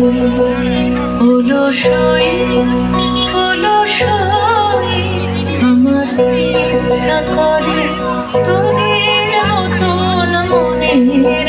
হলো সই হলো আমার ইচ্ছা করে তোদের মতন মনের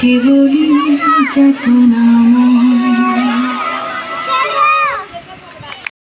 কেবলই যাতনা আমার।